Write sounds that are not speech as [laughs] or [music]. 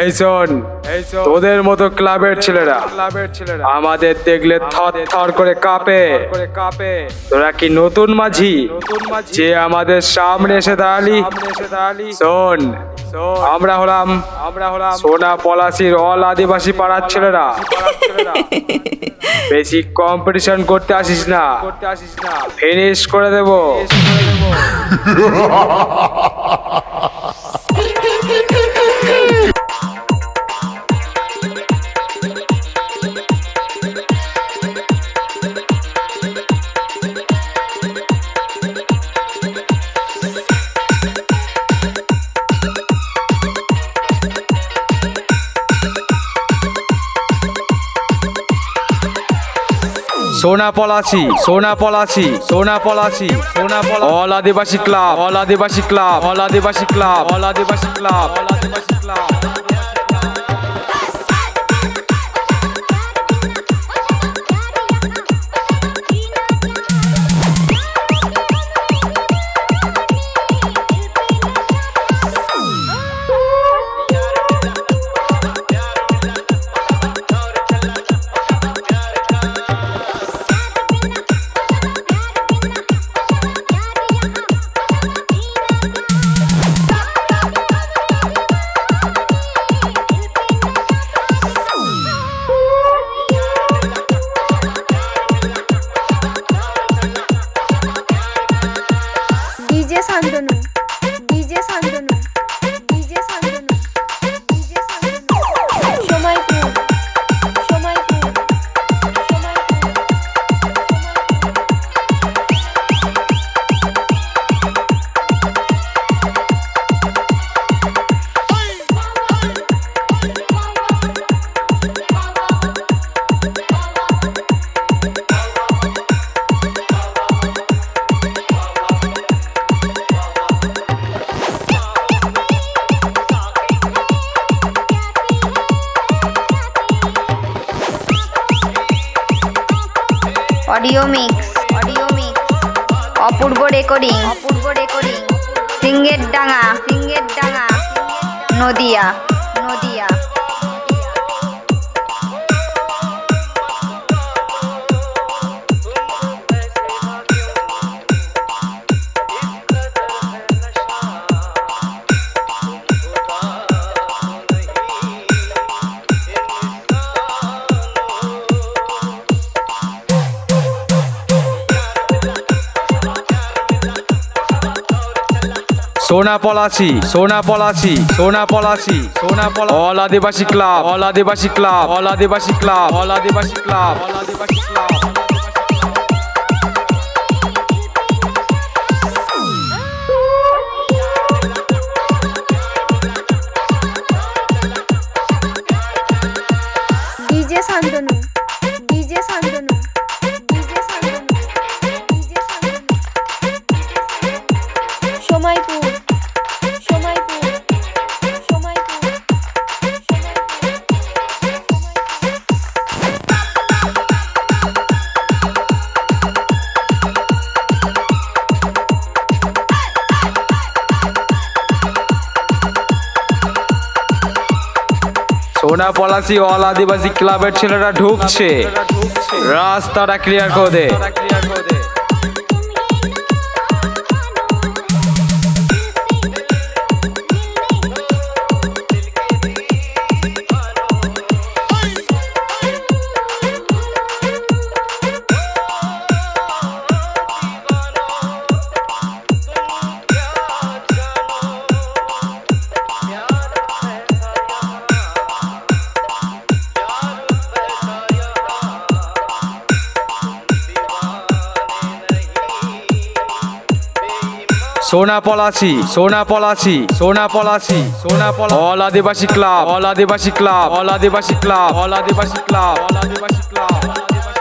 এই শোন এই শোন। তোদের মতো ক্লাবের ছেলেরা ক্লাবের ছেলেরা। আমাদের দেখলে থর থর করে কাঁপে। করে কাঁপে। তোরা কি নতুন মাঝি? নতুন মাঝি। যে আমাদের সামনে এসে দাঁড়ালি। এসে দাঁড়ালি। শোন আমরা হলাম আমরা হলাম সোনা পলাশির অল আদিবাসী পাড়ার ছেলেরা। বেশি কম্পিটিশন করতে আসিস না। করতে আসিস না। ফিনিশ করে দেবো। [laughs] সোনা পলাশি সোনা Palashi Sona Palashi, Sona all Adivasi club, all Adivasi club, all Adivasi club, all Adivasi club, all Adivasi club. Audio mix. Audio mix Apurba recording. Apurba recording Singerdanga Singerdanga. Nadia. সোনা পলাশি সোনা পলাশি সোনা পলাশি, সোনা পলা all Adivasi club, all Adivasi club, all Adivasi club, all Adivasi club, all Adivasi club Shantanu Sona Palashi all আদিবাসী ক্লাবের ছেলেরা ঢুকছে। রাস্তাটা clear করে দে। সোনা পলাশি সোনা পলাশি সোনা পলাশি সোনা পলা all Adivasi club, all Adivasi club, all Adivasi club, all Adivasi club, all Adivasi club